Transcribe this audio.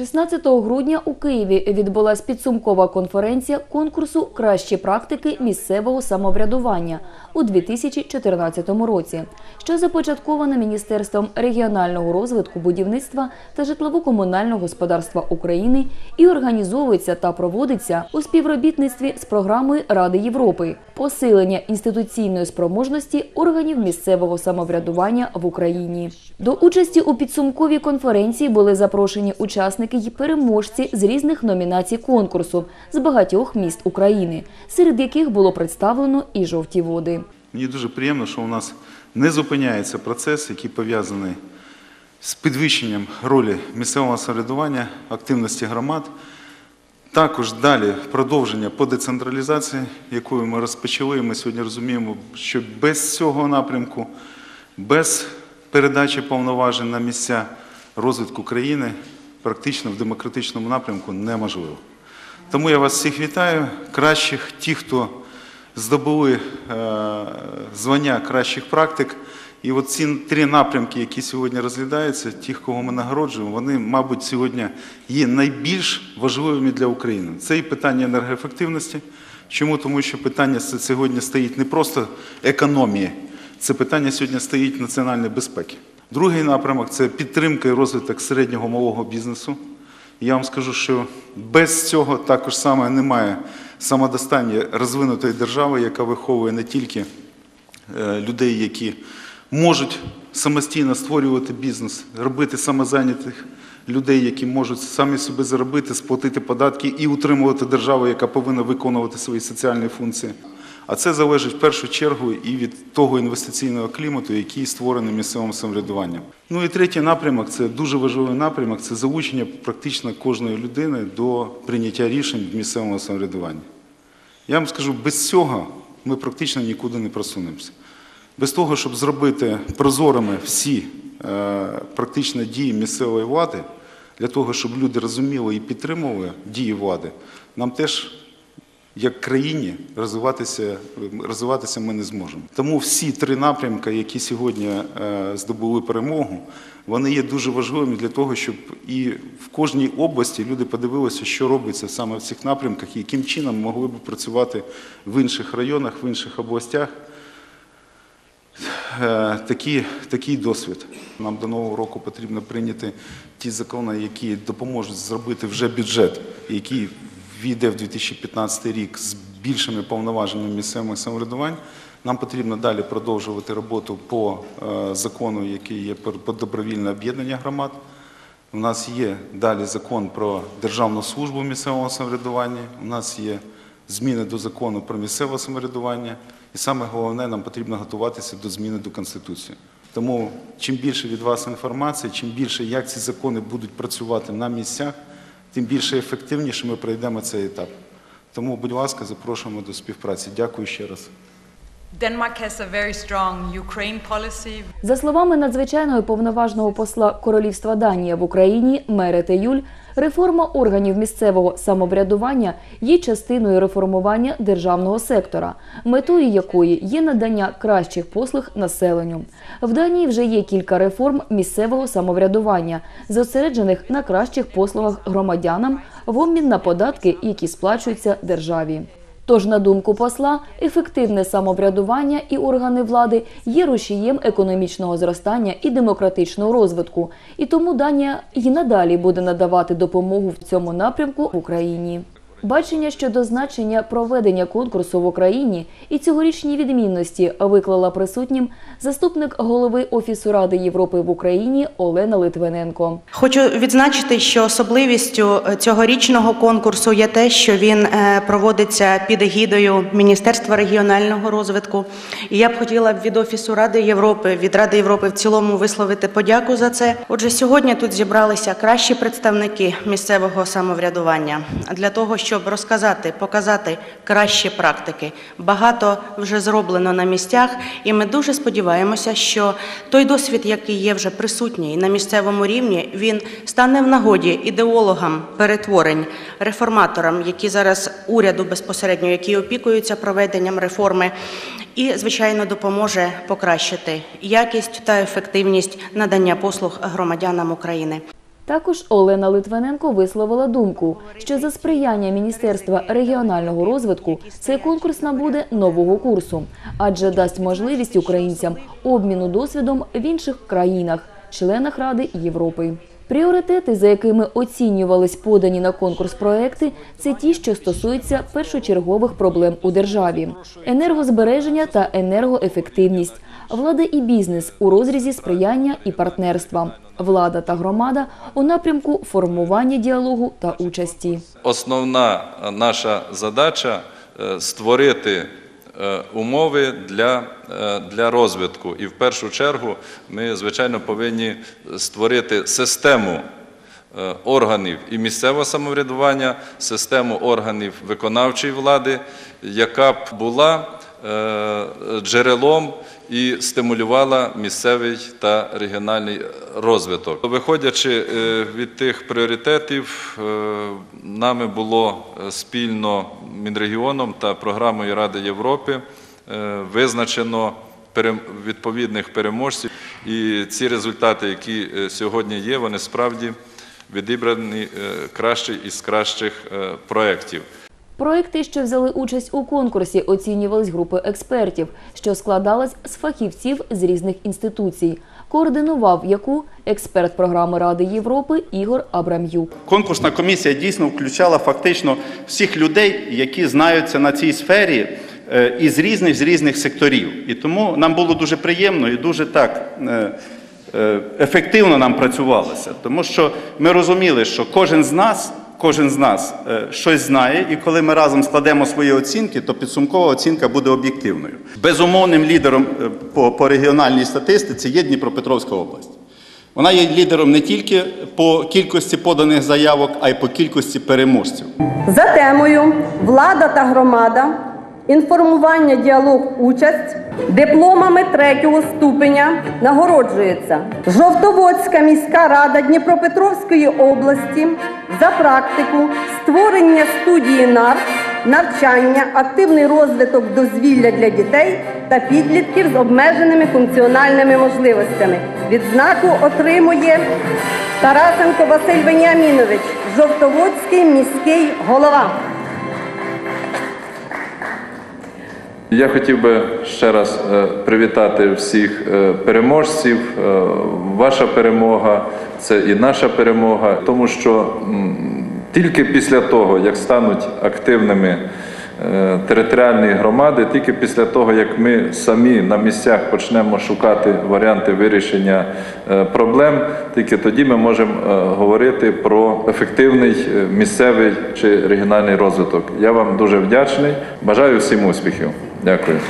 16 грудня у Києві відбулась підсумкова конференція конкурсу Кращі практики місцевого самоврядування у 2014 році, що започаткована Міністерством регіонального розвитку, будівництва та житлово-комунального господарства України і організовується та проводиться у співробітництві з програмою Ради Європи посилення інституційної спроможності органів місцевого самоврядування в Україні. До участі у підсумковій конференції були запрошені учасники й переможці з різних номінацій конкурсу з багатьох міст України, серед яких було представлено і жовті води. Мені дуже приємно, що у нас не зупиняється процес, який пов'язаний з підвищенням ролі місцевого самоврядування, активності громад. Також далі продовження по децентралізації, якою ми розпочали. І Ми сьогодні розуміємо, що без цього напрямку, без передачі повноважень на місця розвитку країни, практично в демократичному напрямку неможливо. Тому я вас всіх вітаю, кращих, ті, хто здобули е, звання кращих практик. І от ці три напрямки, які сьогодні розглядаються, тих, кого ми нагороджуємо, вони, мабуть, сьогодні є найбільш важливими для України. Це і питання енергоефективності. Чому? Тому що питання сьогодні стоїть не просто економії, це питання сьогодні стоїть національної безпеки. Другий напрямок це підтримка і розвиток середнього малого бізнесу. Я вам скажу, що без цього також саме немає самодостатньої розвинутої держави, яка виховує не тільки е, людей, які можуть самостійно створювати бізнес, робити самозайнятих людей, які можуть самі собі заробити, сплатити податки і утримувати державу, яка повинна виконувати свої соціальні функції. А це залежить в першу чергу і від того інвестиційного клімату, який створений місцевим самоврядуванням. Ну і третій напрямок це дуже важливий напрямок це залучення практично кожної людини до прийняття рішень в місцевому самоврядуванні. Я вам скажу, без цього ми практично нікуди не просунемося. Без того, щоб зробити прозорими всі е, практично дії місцевої влади, для того, щоб люди розуміли і підтримували дії влади, нам теж, як країні, розвиватися, розвиватися ми не зможемо. Тому всі три напрямки, які сьогодні е, здобули перемогу, вони є дуже важливими для того, щоб і в кожній області люди подивилися, що робиться саме в цих напрямках, і яким чином могли б працювати в інших районах, в інших областях е, такі, такий досвід. Нам до нового року потрібно прийняти ті закони, які допоможуть зробити вже бюджет, який війде в 2015 рік з більшими повноваженнями місцевих самоврядувань. Нам потрібно далі продовжувати роботу по е, закону, який є про добровільне об'єднання громад. У нас є далі закон про державну службу місцевого самоврядування. У нас є зміни до закону про місцеве самоврядування. І саме головне, нам потрібно готуватися до зміни до Конституції. Тому чим більше від вас інформації, чим більше як ці закони будуть працювати на місцях, тим більше ефективніше ми пройдемо цей етап. Тому, будь ласка, запрошуємо до співпраці. Дякую ще раз. За словами надзвичайного повноважного посла Королівства Данія в Україні Мерете Юль, реформа органів місцевого самоврядування є частиною реформування державного сектора, метою якої є надання кращих послуг населенню. В Данії вже є кілька реформ місцевого самоврядування, зосереджених на кращих послугах громадянам в обмін на податки, які сплачуються державі. Тож, на думку посла, ефективне самоврядування і органи влади є рушієм економічного зростання і демократичного розвитку, і тому Данія і надалі буде надавати допомогу в цьому напрямку Україні. Бачення щодо значення проведення конкурсу в Україні і цьогорічні відмінності виклала присутнім заступник голови Офісу Ради Європи в Україні Олена Литвиненко. Хочу відзначити, що особливістю е, цьогорічного конкурсу є те, що він е, проводиться під егідою Міністерства регіонального розвитку. І я б хотіла від Офісу Ради Європи, від Ради Європи в цілому висловити подяку за це. Отже, сьогодні тут зібралися кращі представники місцевого самоврядування для того, щоб розказати, показати кращі практики. Багато вже зроблено на місцях, і ми дуже сподіваємося, що той досвід, який є вже присутній на місцевому рівні, він стане в нагоді ідеологам перетворень, реформаторам, які зараз уряду безпосередньо, які опікуються проведенням реформи, і, звичайно, допоможе покращити якість та ефективність надання послуг громадянам України. Також Олена Литвиненко висловила думку, що за сприяння Міністерства регіонального розвитку цей конкурс набуде нового курсу, адже дасть можливість українцям обміну досвідом в інших країнах, членах Ради Європи. Пріоритети, за якими оцінювались подані на конкурс проекти, це ті, що стосуються першочергових проблем у державі: енергозбереження та енергоефективність, влада і бізнес у розрізі сприяння і партнерства, влада та громада у напрямку формування діалогу та участі. Основна е, наша задача е, створити е, умови для, для розвитку. І в першу чергу ми, звичайно, повинні створити систему органів і місцевого самоврядування, систему органів виконавчої влади, яка б була джерелом і стимулювала місцевий та регіональний розвиток. Виходячи е, від тих пріоритетів, е, нами було е, спільно Мінрегіоном та програмою Ради Європи визначено відповідних переможців. І ці результати, які сьогодні є, вони справді відібрані кращі із кращих проєктів. Проекти, що взяли участь у конкурсі, оцінювались групою експертів, що складалась з фахівців з різних інституцій. Координував яку експерт програми Ради Європи Ігор Абрам'юк. Конкурсна комісія дійсно включала фактично всіх людей, які знаються на цій сфері е, із різних з різних секторів. І тому нам було дуже приємно і дуже так е, е, ефективно нам працювалося, тому що ми розуміли, що кожен з нас. Кожен з нас е, щось знає, і коли ми разом складемо свої оцінки, то підсумкова оцінка буде об'єктивною. Безумовним лідером е, по, по регіональній статистиці є Дніпропетровська область. Вона є лідером не тільки по кількості поданих заявок, а й по кількості переможців. За темою Влада та громада, інформування, діалог, участь дипломами третього ступеня нагороджується Жовтоводська міська рада Дніпропетровської області за практику створення студії НАР, навчання, активний розвиток дозвілля для дітей та підлітків з обмеженими функціональними можливостями. Відзнаку отримує Тарасенко Василь Веніамінович, Жовтоводський міський голова. Я хотів би ще раз е, привітати всіх е, переможців. Е, Ваша перемога це і наша перемога, тому що тільки після того, як стануть активними територіальні громади, тільки після того, як ми самі на місцях почнемо шукати варіанти вирішення проблем, тільки тоді ми можемо говорити про ефективний місцевий чи регіональний розвиток. Я вам дуже вдячний. Бажаю всім успіхів. Дякую.